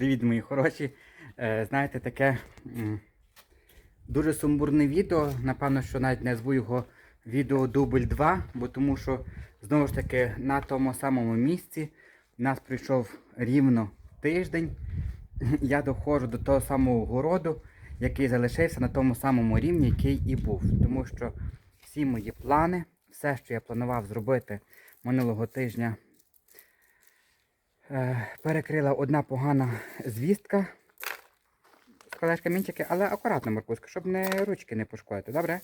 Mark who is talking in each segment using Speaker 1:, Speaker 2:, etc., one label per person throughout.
Speaker 1: Привіт, мої хороші. Е, знаєте, таке дуже сумбурне відео. Напевно, що навіть назву його відео дубль 2, бо тому що знову ж таки на тому самому місці в нас прийшов рівно тиждень. Я доходжу до того самого городу, який залишився на тому самому рівні, який і був. Тому що всі мої плани, все, що я планував зробити минулого тижня, перекрила одна погана звістка. Складаєш камінчики, але акуратно, Маркуська, щоб не ручки не пошкодити, добре?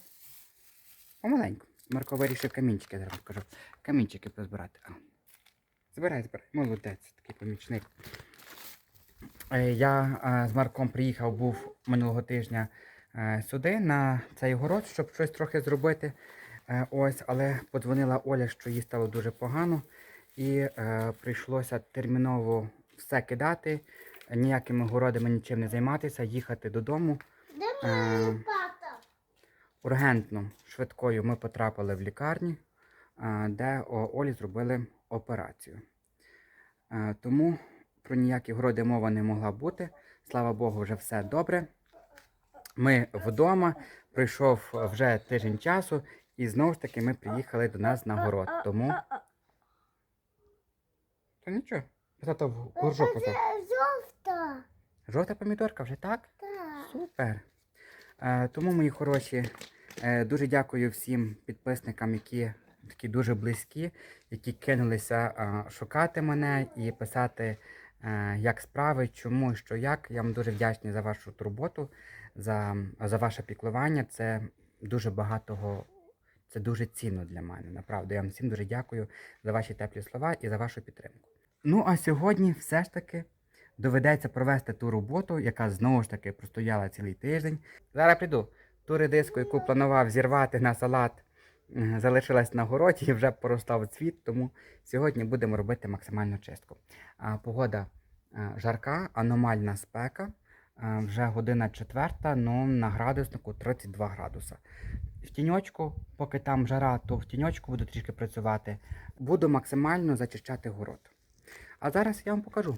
Speaker 1: Помаленьку. Марко вирішив камінчики, зараз кажу. Камінчики позбирати. Збирай, збирай. Молодець, такий помічник. Е, Я е, з Марком приїхав, був минулого тижня е, сюди, на цей город, щоб щось трохи зробити. Е, Ось, але подзвонила Оля, що їй стало дуже погано, і е, прийшлося терміново все кидати, ніякими городами нічим не займатися, їхати додому.
Speaker 2: Де
Speaker 1: Е,
Speaker 2: лопата?
Speaker 1: Ургентно, швидкою ми потрапили в лікарні, е, де о, Олі зробили операцію. Е, Тому про ніякі городи мова не могла бути. Слава Богу, вже все добре. Ми вдома, пройшов вже тиждень часу, і знову ж таки ми приїхали до нас на город. Тому. Та нічого. Тато в куржок
Speaker 2: Це жовта.
Speaker 1: Жовта помідорка вже так?
Speaker 2: Так.
Speaker 1: Супер. Е, тому, мої хороші, е, дуже дякую всім підписникам, які такі дуже близькі, які кинулися е, шукати мене і писати, е, як справи, чому, що як. Я вам дуже вдячний за вашу турботу, за, за ваше піклування. Це дуже багатого. Це дуже цінно для мене. Направду, я вам всім дуже дякую за ваші теплі слова і за вашу підтримку. Ну а сьогодні все ж таки доведеться провести ту роботу, яка знову ж таки простояла цілий тиждень. Зараз піду. Ту редиску, яку планував зірвати на салат, залишилась на городі і вже поростав цвіт, тому сьогодні будемо робити максимальну чистку. А, погода жарка, аномальна спека. Вже година четверта, ну на градуснику 32 градуса. В тіньочку, поки там жара, то в тіньочку буду трішки працювати. Буду максимально зачищати город. А зараз я вам покажу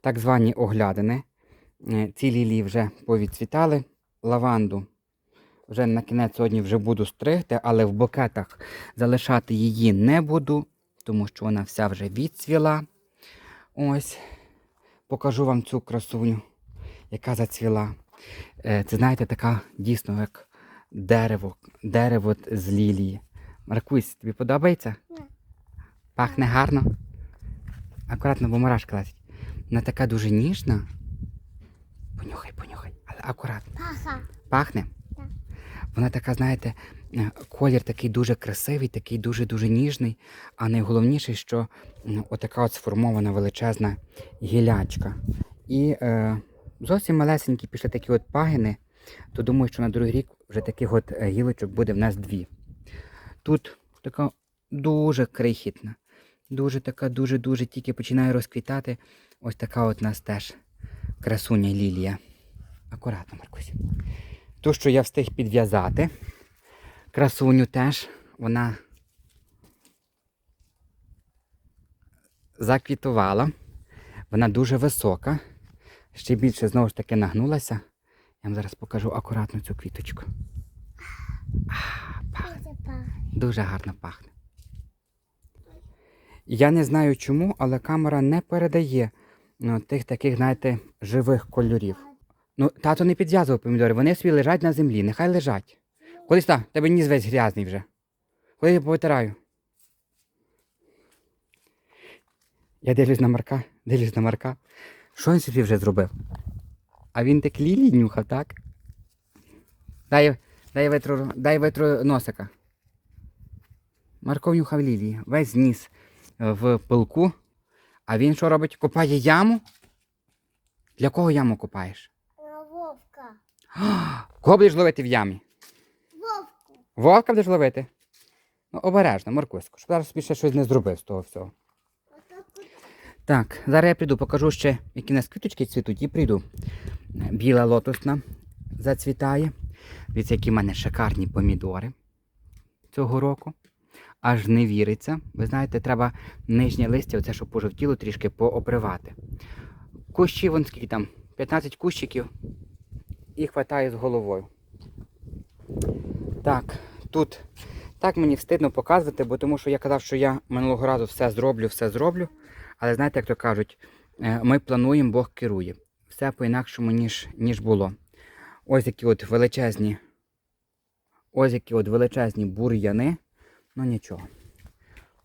Speaker 1: так звані оглядини. Е, Ці лілії вже повідцвітали. Лаванду вже на кінець сьогодні вже буду стригти, але в букетах залишати її не буду, тому що вона вся вже відцвіла. Ось. Покажу вам цю красуню, яка зацвіла. Е, Це, знаєте, така дійсно як дерево, дерево з лілії. Маркусь, тобі подобається?
Speaker 2: Ні.
Speaker 1: Пахне гарно. Акуратно, бо мурашки лазять. Вона така дуже ніжна. Понюхай, понюхай, але акуратно.
Speaker 2: Паха.
Speaker 1: Пахне.
Speaker 2: Так.
Speaker 1: Вона така, знаєте, е, колір такий дуже красивий, такий дуже-дуже ніжний. А найголовніше, що отака от сформована величезна гілячка. І е, зовсім малесенькі пішли такі от пагини, то думаю, що на другий рік вже таких от е, гілочок буде в нас дві. Тут така дуже крихітна, дуже така, дуже-дуже тільки починає розквітати. Ось така от у нас теж красуня лілія. Акуратно, Маркусь. Ту, що я встиг підв'язати. Красуню теж вона заквітувала. Вона дуже висока. Ще більше знову ж таки нагнулася. Я вам зараз покажу акуратно цю квіточку. А, пахне.
Speaker 2: Дуже пахне.
Speaker 1: Дуже гарно пахне. Я не знаю чому, але камера не передає ну, тих таких, знаєте, живих кольорів. Ну, тато не підв'язував помідори, вони собі лежать на землі, нехай лежать. Колись та, тебе ніс весь грязний вже. Коли я повитираю. Я дивлюсь на Марка, дивлюсь на Марка. Що він собі вже зробив? А він так лілій нюхав, так? Дай, дай витру, дай витру носика. Марко нюхав лілії, весь ніс в пилку. А він що робить? Копає яму? Для кого яму копаєш?
Speaker 2: Вовка.
Speaker 1: Кого будеш ловити в ямі?
Speaker 2: Вовку.
Speaker 1: Вовка будеш ловити? Ну, обережно, Маркусько, щоб зараз собі ще щось не зробив з того всього. Так, зараз я прийду, покажу ще, які нас квіточки цвітуть, і прийду. Біла лотосна зацвітає. Дивіться, які в мене шикарні помідори цього року. Аж не віриться. Ви знаєте, треба нижнє листя, оце, що пожовтіло, трішки поопривати. кущі, вон скільки там, 15 кущиків. І хватає з головою. Так, тут так мені встидно показувати, бо тому що я казав, що я минулого разу все зроблю, все зроблю. Але знаєте, як то кажуть, е, ми плануємо, Бог керує. Все по-інакшому, ніж, ніж було. Ось які от величезні. Ось які от величезні бур'яни. Ну нічого.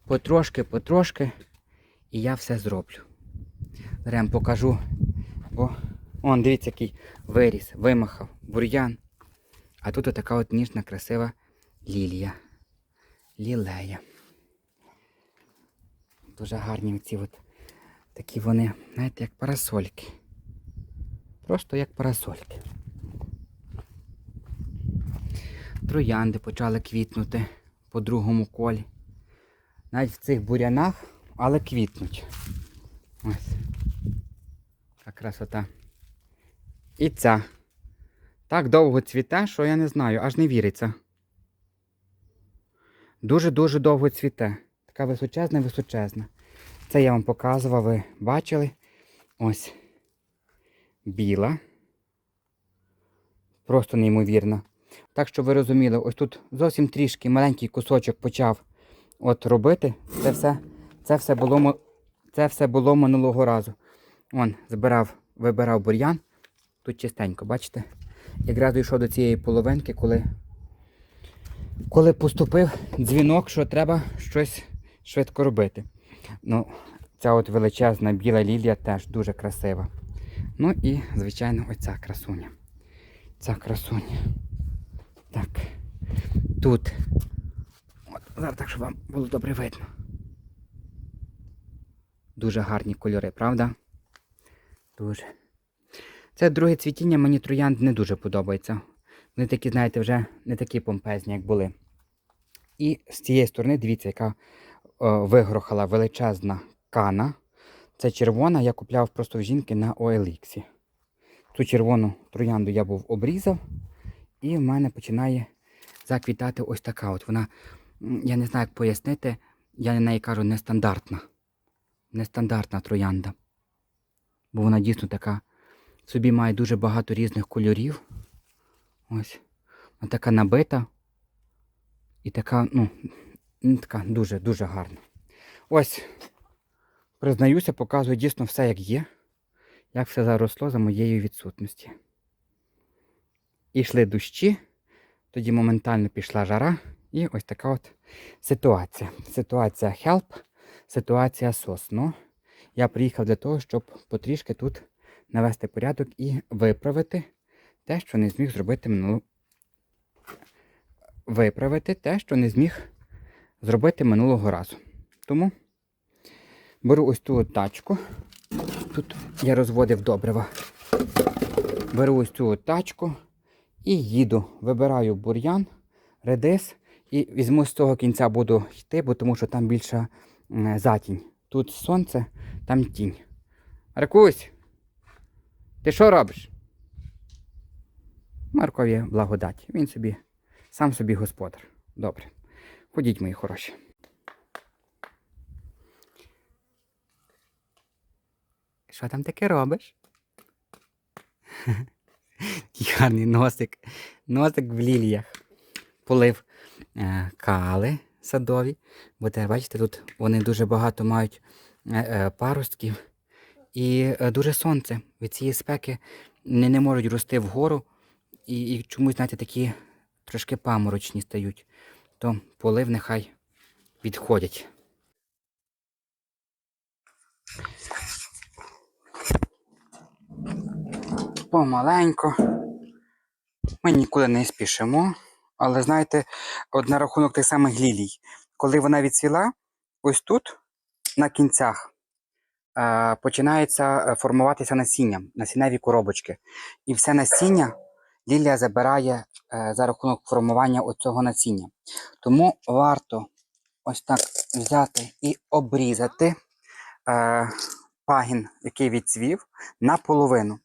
Speaker 1: Потрошки, потрошки. І я все зроблю. Зараз покажу. О, он, дивіться, який виріс, вимахав, бур'ян. А тут отака от ніжна, красива лілія. Лілея. Дуже гарні ці от такі вони, знаєте, як парасольки. Просто як парасольки. Троянди почали квітнути по другому колі. Навіть в цих бурянах, але квітнуть. Ось. Така красота. І ця. Так довго цвіте, що я не знаю, аж не віриться. Дуже-дуже довго цвіте. Така височезна, височезна. Це я вам показував, ви бачили. Ось. Біла. Просто неймовірно. Так, щоб ви розуміли, ось тут зовсім трішки маленький кусочок почав от робити. Це все, це все було, це все було минулого разу. Он, збирав, вибирав бур'ян. Тут чистенько, бачите? Якраз дійшов до цієї половинки, коли, коли поступив дзвінок, що треба щось швидко робити. Ну, ця от величезна біла лілія теж дуже красива. Ну і, звичайно, оця красуня. Ця красуня. Так. Тут. От, зараз так, щоб вам було добре видно. Дуже гарні кольори, правда? Дуже. Це друге цвітіння мені троянд не дуже подобається. Вони такі, знаєте, вже не такі помпезні, як були. І з цієї сторони, дивіться, яка о, вигрохала величезна кана. Це червона, я купляв просто в жінки на OLX. Цю червону троянду я був обрізав, і в мене починає заквітати ось така. От вона, я не знаю, як пояснити, я на неї кажу нестандартна. Нестандартна троянда. Бо вона дійсно така собі має дуже багато різних кольорів. Ось. Вона така набита. І така, ну, така дуже-дуже гарна. Ось, признаюся, показую дійсно все, як є, як все заросло за моєю відсутності. І йшли дощі, тоді моментально пішла жара, і ось така от ситуація. Ситуація help, ситуація SOS. Ну, я приїхав для того, щоб потрішки тут навести порядок і виправити те, що не зміг зробити минулого. Виправити те, що не зміг зробити минулого разу. Тому беру ось ту тачку. Тут я розводив добрива. Беру ось цю тачку і їду. Вибираю бур'ян, редис і візьму з цього кінця буду йти, бо тому що там більша затінь. Тут сонце, там тінь. Маркусь, ти що робиш? Маркові благодать. Він собі, сам собі господар. Добре. Ходіть, мої хороші. Що там таке робиш? Такий гарний носик. Носик в ліліях. Полив е, кали садові. Бо те, бачите, тут вони дуже багато мають е, е, паростків. І дуже сонце. Від цієї спеки не, не можуть рости вгору. І, і чомусь, знаєте, такі трошки паморочні стають. То полив нехай відходять. Помаленько. Ми нікуди не спішимо. Але знаєте, от на рахунок тих самих лілій, коли вона відцвіла, ось тут, на кінцях, е, починається е, формуватися насіння, насінневі коробочки. І все насіння лілія забирає е, за рахунок формування оцього насіння. Тому варто ось так взяти і обрізати пагін, який відцвів, наполовину.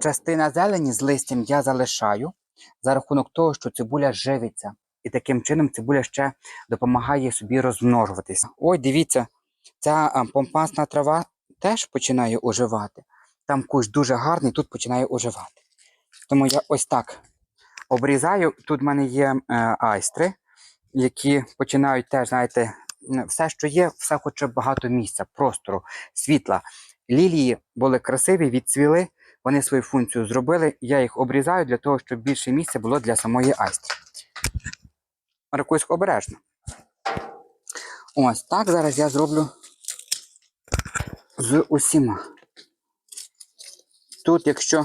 Speaker 1: Частина зелені з листям я залишаю за рахунок того, що цибуля живиться. І таким чином цибуля ще допомагає собі розмножуватися. Ой, дивіться, ця помпасна трава теж починає оживати. Там кущ дуже гарний, тут починає оживати. Тому я ось так обрізаю. Тут в мене є е, айстри, які починають теж, знаєте, все, що є, все хоче багато місця, простору, світла. Лілії були красиві, відцвіли, вони свою функцію зробили. Я їх обрізаю для того, щоб більше місця було для самої айстри. Маркусько обережно. Ось так зараз я зроблю з усіма. Тут, якщо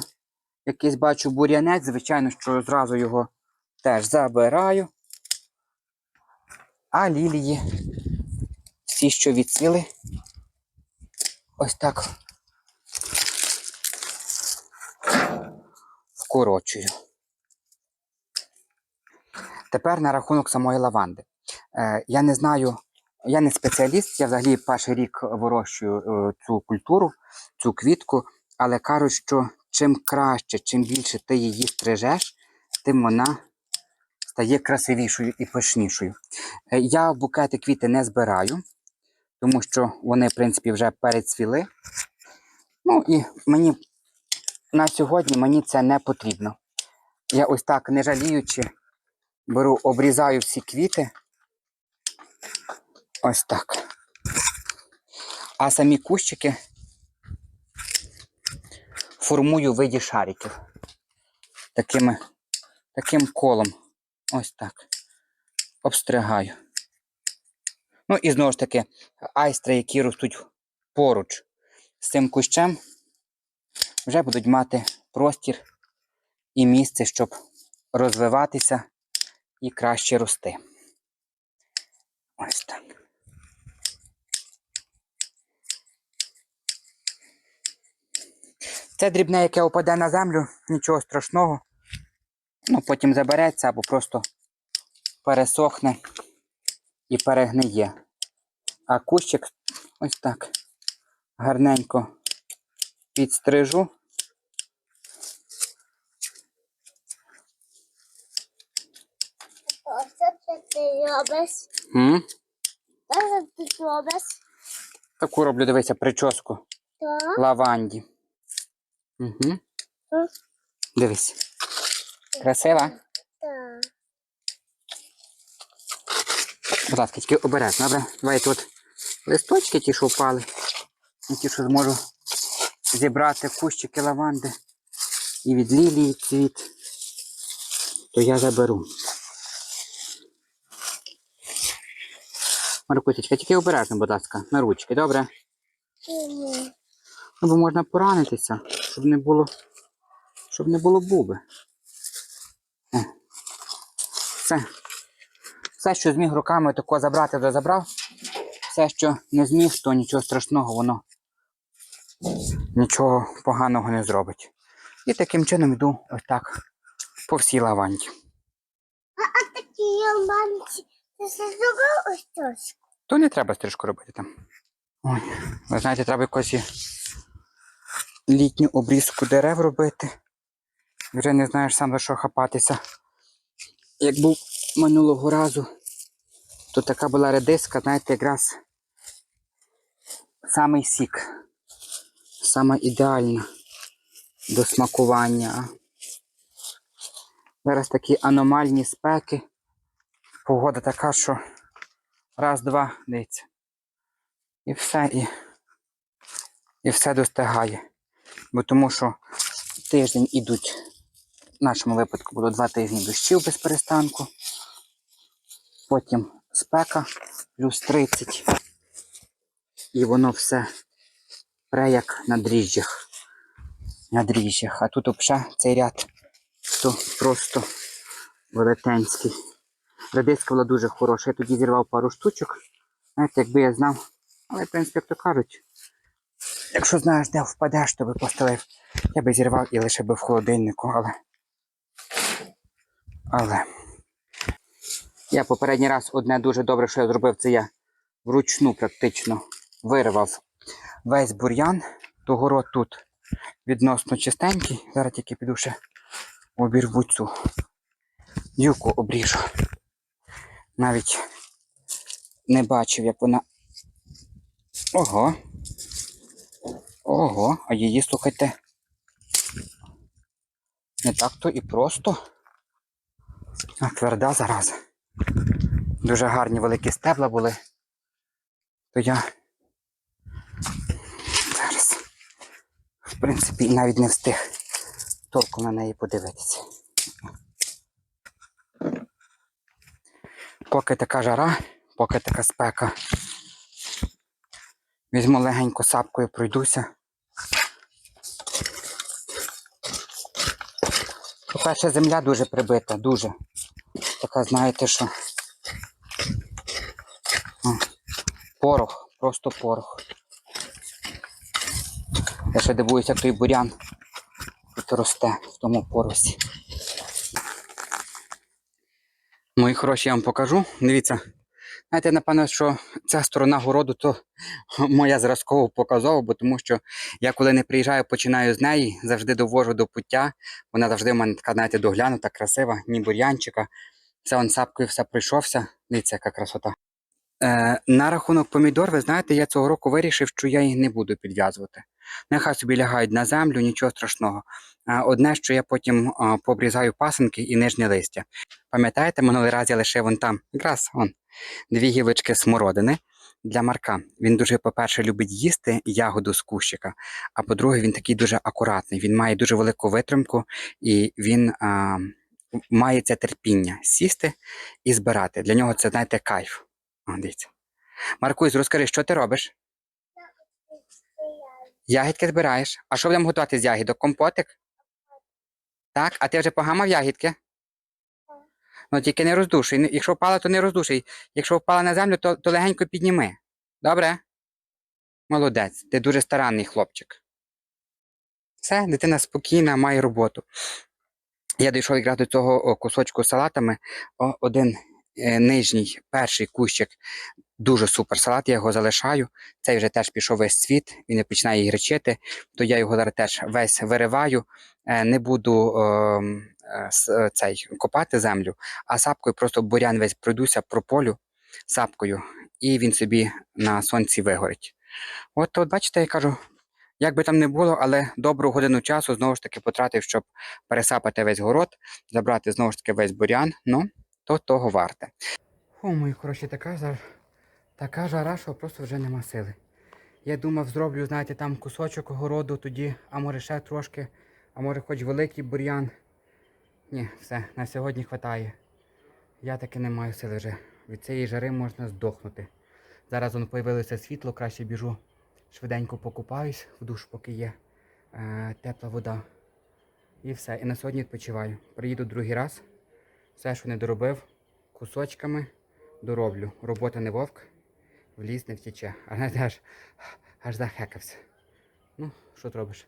Speaker 1: якийсь бачу бур'янець, звичайно, що зразу його теж забираю. А лілії, всі, що відцвіли, ось так вкорочую. Тепер на рахунок самої лаванди. Е, я не знаю, я не спеціаліст, я взагалі перший рік вирощую е, цю культуру, цю квітку, але кажуть, що чим краще, чим більше ти її стрижеш, тим вона стає красивішою і пишнішою. Е, я букети квіти не збираю, тому що вони, в принципі, вже перецвіли. Ну і мені на сьогодні мені це не потрібно. Я ось так, не жаліючи, беру, обрізаю всі квіти. Ось так. А самі кущики формую в виді шариків. Такими, таким колом. Ось так. Обстригаю. Ну і знову ж таки, айстри, які ростуть поруч з цим кущем, вже будуть мати простір і місце, щоб розвиватися і краще рости. Ось так. Це дрібне, яке упаде на землю, нічого страшного. Ну, потім забереться або просто пересохне і перегниє. А кущик ось так гарненько підстрижу.
Speaker 2: Оце це ти робиш.
Speaker 1: М?
Speaker 2: Оце ти робиш.
Speaker 1: Таку роблю, дивися, прическу
Speaker 2: Так.
Speaker 1: лаванді. Угу.
Speaker 2: М.
Speaker 1: Дивись. Красива?
Speaker 2: Так.
Speaker 1: Будь ласка, тільки обережно, добре? Давай тут листочки ті, що впали. І ті, що зможу зібрати кущики лаванди і від лілії цвіт, то я заберу. Маркусечка, тільки обережно, будь ласка, на ручки, добре? Ну, бо можна поранитися, щоб не було, щоб не було буби. О. Все. Все, що зміг руками тако забрати, вже забрав. Все, що не зміг, то нічого страшного, воно нічого поганого не зробить. І таким чином йду ось так по всій лаванді.
Speaker 2: Такі романці. Ти зробив ось щось?
Speaker 1: То не треба стрижку робити там. Ой, ви знаєте, треба якось літню обрізку дерев робити. Вже не знаєш сам за що хапатися. Як був минулого разу, то така була редиска, знаєте, якраз самий сік. Саме ідеальна до смакування. Зараз такі аномальні спеки. Погода така, що раз, два, дивіться. І все, і, і все достигає. Бо тому що тиждень ідуть, в нашому випадку було два тижні дощів без перестанку. Потім спека плюс 30. І воно все пре як на дріжджах. На дріжджах. А тут взагалі цей ряд то просто велетенський. Редиска була дуже хороша. Я тоді зірвав пару штучок. Знаєте, якби я знав. Але, в принципі, як то кажуть, якщо знаєш, де впадеш, то би поставив. Я би зірвав і лише би в холодильнику, але. Але. Я попередній раз одне дуже добре, що я зробив, це я вручну практично вирвав весь бур'ян. То тут відносно чистенький. Зараз тільки піду ще обірву цю юку обріжу. Навіть не бачив, як вона. Ого. Ого, а її, слухайте. Не так то і просто. А тверда зараза. Дуже гарні великі стебла були. То я в принципі, навіть не встиг толком на неї подивитися. Поки така жара, поки така спека. Візьму легенько сапкою, пройдуся. По-перше, земля дуже прибита, дуже. Така, знаєте, що. Порох, просто порох. Я ще дивуюся, як той бурян тут росте в тому поросі. Мої хороші, я вам покажу. Дивіться. Знаєте, напевно, що ця сторона городу то моя зразково показова, бо тому що я коли не приїжджаю, починаю з неї, завжди довожу до пуття. Вона завжди в мене така, знаєте, доглянута, красива, ні бур'янчика. Це он сапкою все пройшовся. Дивіться, яка красота. Е, на рахунок помідор, ви знаєте, я цього року вирішив, що я їх не буду підв'язувати. Нехай собі лягають на землю, нічого страшного. Одне, що я потім пообрізаю пасинки і нижнє листя. Пам'ятаєте, минулий раз я лишив вон там якраз вон, дві гілочки смородини для Марка. Він дуже, по-перше, любить їсти ягоду з кущика, а по-друге, він такий дуже акуратний. Він має дуже велику витримку і він а, має це терпіння сісти і збирати. Для нього це, знаєте, кайф. О, дивіться. Маркусь, розкажи, що ти робиш? Ягідки збираєш. А що будемо готувати з ягідок? Компотик? Так, а ти вже погамав ягідки? Ну тільки не роздушуй. Якщо впала, то не роздушуй. Якщо впала на землю, то, то легенько підніми. Добре? Молодець, ти дуже старанний хлопчик. Все, дитина спокійна, має роботу. Я дійшов якраз до цього кусочку салатами. Один е, нижній, перший кущик, дуже супер салат, я його залишаю. Цей вже теж пішов весь цвіт, він починає гречити, то я його зараз теж весь вириваю. Е, не буду ем, е, е, цей, копати землю, а сапкою просто бурян весь пройдуся, прополю сапкою, і він собі на сонці вигорить. От, от бачите, я кажу, як би там не було, але добру годину часу знову ж таки потратив, щоб пересапати весь город, забрати знову ж таки весь бурян, ну, то того варте. О, мої хороші, така жара, така жара, що просто вже нема сили. Я думав, зроблю, знаєте, там кусочок городу тоді, а може ще трошки, а може хоч великий бур'ян. Ні, все, на сьогодні хватає. Я таки не маю сили вже. Від цієї жари можна здохнути. Зараз воно появилося світло, краще біжу. Швиденько покупаюсь в душ, поки є е, тепла вода. І все. І на сьогодні відпочиваю. Приїду другий раз. Все, що не доробив, кусочками дороблю. Робота не вовк, в ліс не втіче. А знаєте, аж, аж захекався. Ну, що ти робиш?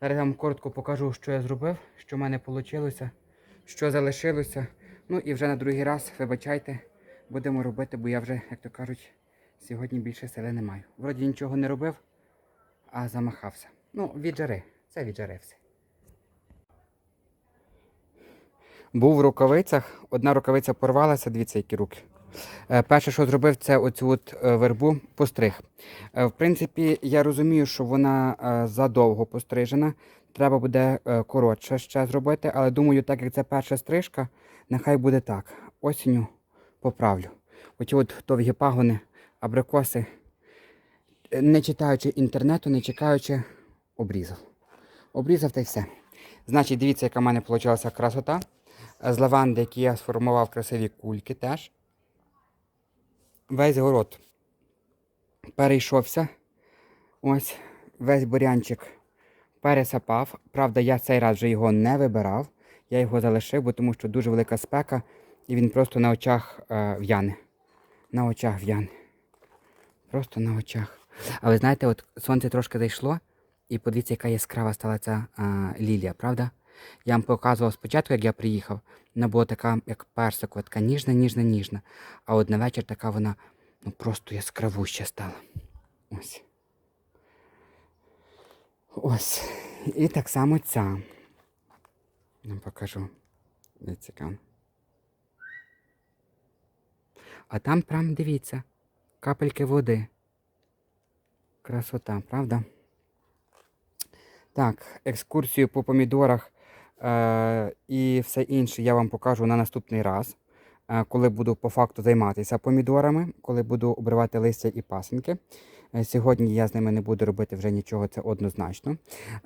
Speaker 1: Зараз я вам коротко покажу, що я зробив, що в мене вийшло, що залишилося. Ну і вже на другий раз, вибачайте, будемо робити, бо я вже, як то кажуть, сьогодні більше сили не маю. Вроді нічого не робив, а замахався. Ну, від жари. Це від жари все. Був в рукавицях, одна рукавиця порвалася, дивіться, які руки. Е, Перше, що зробив, це оцю от е, вербу постриг. Е, В принципі, я розумію, що вона задовго пострижена. Треба буде коротше ще зробити, але думаю, так як це перша стрижка, нехай буде так. Осінню поправлю. Оті от довгі пагони, абрикоси, не читаючи інтернету, не чекаючи, обрізав. Обрізав та й все. Значить, дивіться, яка в мене вийшла красота. З лаванди, які я сформував красиві кульки теж. Весь город перейшовся. Ось весь бурянчик пересапав. Правда, я цей раз вже його не вибирав. Я його залишив, бо тому що дуже велика спека, і він просто на очах е, в'яне. На очах в'яне. Просто на очах. А ви знаєте, от сонце трошки зайшло, і подивіться, яка яскрава стала ця а, лілія, правда? Я вам показував спочатку, як я приїхав. Вона була така, як персикова, така ніжна, ніжна, ніжна. А от на вечір така вона ну, просто яскравуща стала. Ось. Ось. І так само ця. Я покажу. Яка вона. А там прям дивіться. Капельки води. Красота, правда? Так, екскурсію по помідорах і все інше я вам покажу на наступний раз, е, коли буду по факту займатися помідорами, коли буду обривати листя і пасинки. Е, Сьогодні я з ними не буду робити вже нічого, це однозначно.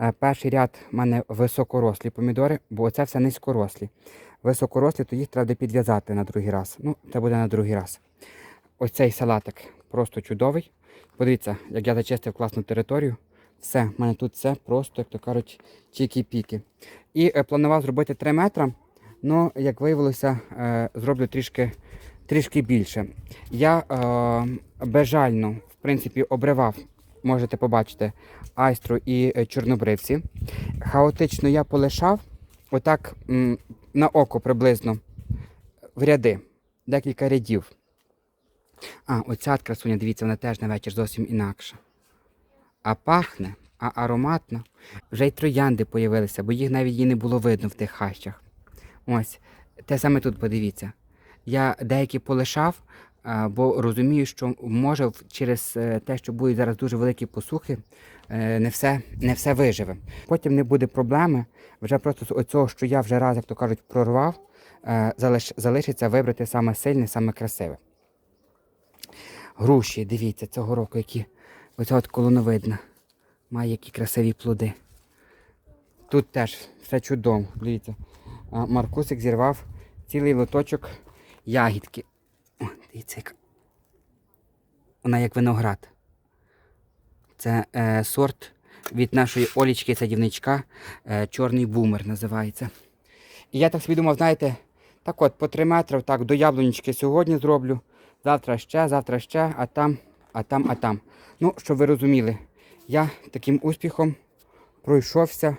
Speaker 1: Е, Перший ряд в мене високорослі помідори, бо це все низькорослі. Високорослі, то їх треба підв'язати на другий раз. Ну, це буде на другий раз. Ось цей салатик просто чудовий. Подивіться, як я зачистив класну територію. Все, в мене тут все просто, як то кажуть, чікі-піки. І е, планував зробити 3 метри, але, як виявилося, е, зроблю трішки, трішки більше. Я е, безжально, в принципі, обривав, можете побачити, айстру і е, чорнобривці. Хаотично я полишав, отак на око приблизно, в ряди, декілька рядів. А, оця красуня, дивіться, вона теж на вечір зовсім інакша. А пахне, а ароматно. Вже й троянди появилися, бо їх навіть її не було видно в тих хащах. Ось, те саме тут подивіться. Я деякі полишав, бо розумію, що може через е, те, що будуть зараз дуже великі посухи, е, не все, не все виживе. Потім не буде проблеми. Вже просто з оцього, що я вже раз, як то кажуть, прорвав, е, залиш, залишиться вибрати саме сильне, саме красиве. Груші, дивіться, цього року, які оця от колоновидна. Має які красиві плоди. Тут теж все чудово. Дивіться. Маркусик зірвав цілий лоточок ягідки. О, дивіться, яка. Вона як виноград. Це е, сорт від нашої Олічки, садівничка. Е, Чорний бумер називається. І я так собі думав, знаєте, так от по 3 метри, так, до яблунічки сьогодні зроблю. Завтра ще, завтра ще, а там, а там, а там. Ну, щоб ви розуміли, я таким успіхом пройшовся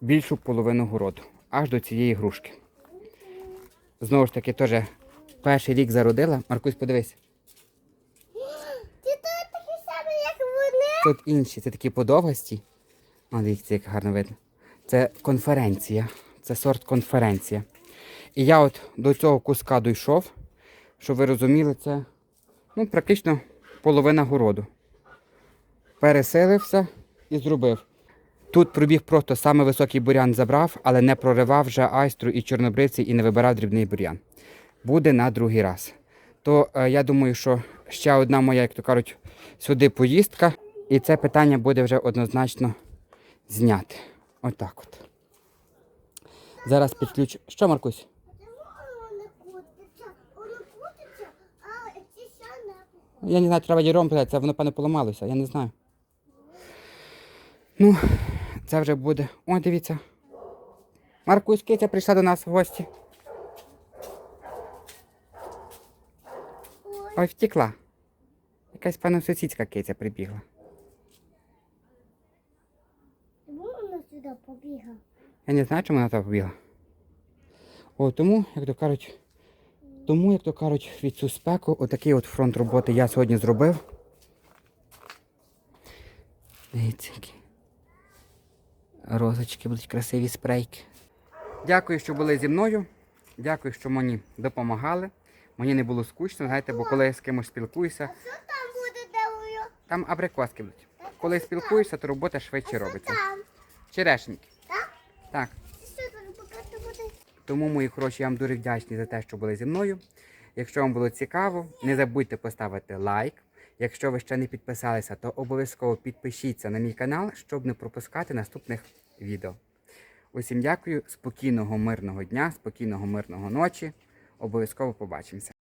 Speaker 1: більшу половину городу, аж до цієї грушки. Знову ж таки, теж перший рік зародила. Маркусь, подивись,
Speaker 2: Ти тут такий самий, як вони.
Speaker 1: тут інші, це такі подовгасті. О, дивіться, як гарно видно. Це конференція. Це сорт конференція. І я от до цього куска дійшов, щоб ви розуміли, це ну, практично половина городу. Переселився і зробив. Тут пробіг просто саме високий бурян забрав, але не проривав вже айстру і чорнобривці і не вибирав дрібний бурян. Буде на другий раз. То е, я думаю, що ще одна моя, як то кажуть, сюди поїздка, і це питання буде вже однозначно зняти. Отак от. Зараз підключу. Що, Маркусь?
Speaker 2: Воно крутиться, воно крутиться, а ці ще не
Speaker 1: Я не знаю, треба діром питати, це воно, певно, поламалося, я не знаю. Ну, це вже буде. О, дивіться. Маркусь Киця прийшла до нас в гості. Ой, втекла. Якась, певно, сусідська киця прибігла.
Speaker 2: Чому воно сюди побігав?
Speaker 1: Я не знаю, чому вона так побігла. О, тому, як то кажуть, тому, як то кажуть, від цю спеку, отакий от фронт роботи я сьогодні зробив. Дивіться, які. Розочки будуть красиві спрейки. Дякую, що були зі мною. Дякую, що мені допомагали. Мені не було скучно, знаєте, бо коли я з кимось спілкуюся,
Speaker 2: Що там буде де
Speaker 1: там абрикоски будуть. Коли спілкуєшся, то робота швидше робиться. Черешеньки.
Speaker 2: Так?
Speaker 1: Так.
Speaker 2: Що там покати буде?
Speaker 1: Тому, мої хороші, я вам дуже вдячний за те, що були зі мною. Якщо вам було цікаво, не забудьте поставити лайк. Якщо ви ще не підписалися, то обов'язково підпишіться на мій канал, щоб не пропускати наступних відео. Усім дякую, спокійного, мирного дня, спокійного, мирного ночі. Обов'язково побачимося.